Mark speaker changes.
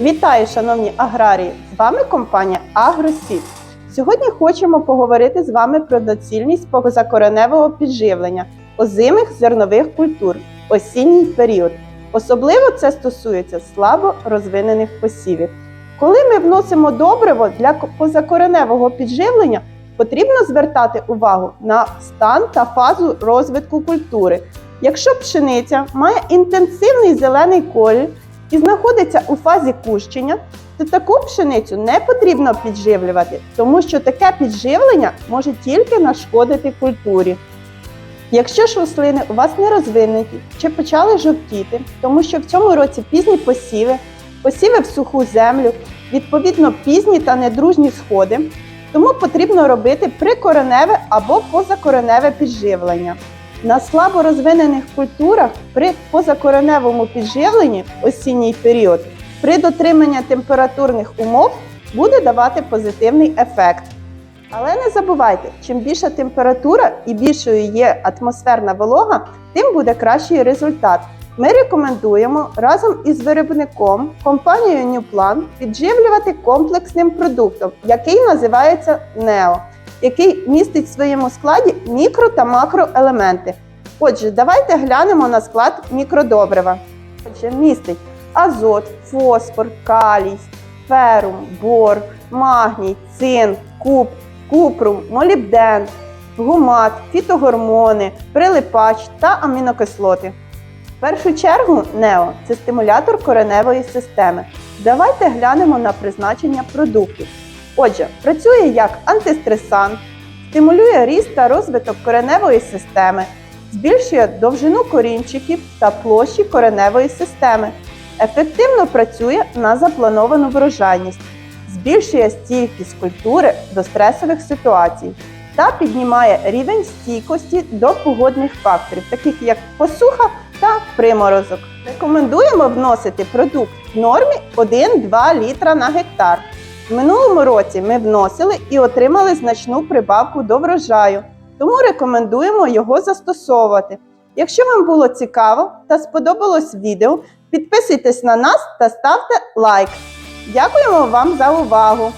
Speaker 1: Вітаю, шановні аграрії! З вами компанія Агросвіт. Сьогодні хочемо поговорити з вами про доцільність позакореневого підживлення озимих зернових культур осінній період. Особливо це стосується слабо розвинених посівів. Коли ми вносимо добриво для позакореневого підживлення, потрібно звертати увагу на стан та фазу розвитку культури. Якщо пшениця має інтенсивний зелений колір і знаходиться у фазі кущення, то таку пшеницю не потрібно підживлювати, тому що таке підживлення може тільки нашкодити культурі. Якщо ж рослини у вас не розвинуті чи почали жовтіти, тому що в цьому році пізні посіви, посіви в суху землю, відповідно пізні та недружні сходи, тому потрібно робити прикореневе або позакореневе підживлення. На слабо розвинених культурах при позакореневому підживленні осінній період при дотриманні температурних умов буде давати позитивний ефект. Але не забувайте, чим більша температура і більшою є атмосферна волога, тим буде кращий результат. Ми рекомендуємо разом із виробником компанією Newplan підживлювати комплексним продуктом, який називається NEO, який містить в своєму складі мікро та макроелементи. Отже, давайте глянемо на склад мікродобрива. Отже, містить азот, фосфор, калій, ферум, бор, магній, цинк, куб, купрум, молібден, гумат, фітогормони, прилипач та амінокислоти. В першу чергу НЕО це стимулятор кореневої системи. Давайте глянемо на призначення продуктів. Отже, працює як антистресант, стимулює ріст та розвиток кореневої системи, збільшує довжину корінчиків та площі кореневої системи, ефективно працює на заплановану врожайність, збільшує стійкість культури до стресових ситуацій та піднімає рівень стійкості до погодних факторів, таких як посуха та приморозок. Рекомендуємо вносити продукт в нормі 1-2 літра на гектар. В минулому році ми вносили і отримали значну прибавку до врожаю, тому рекомендуємо його застосовувати. Якщо вам було цікаво та сподобалось відео, підписуйтесь на нас та ставте лайк. Дякуємо вам за увагу!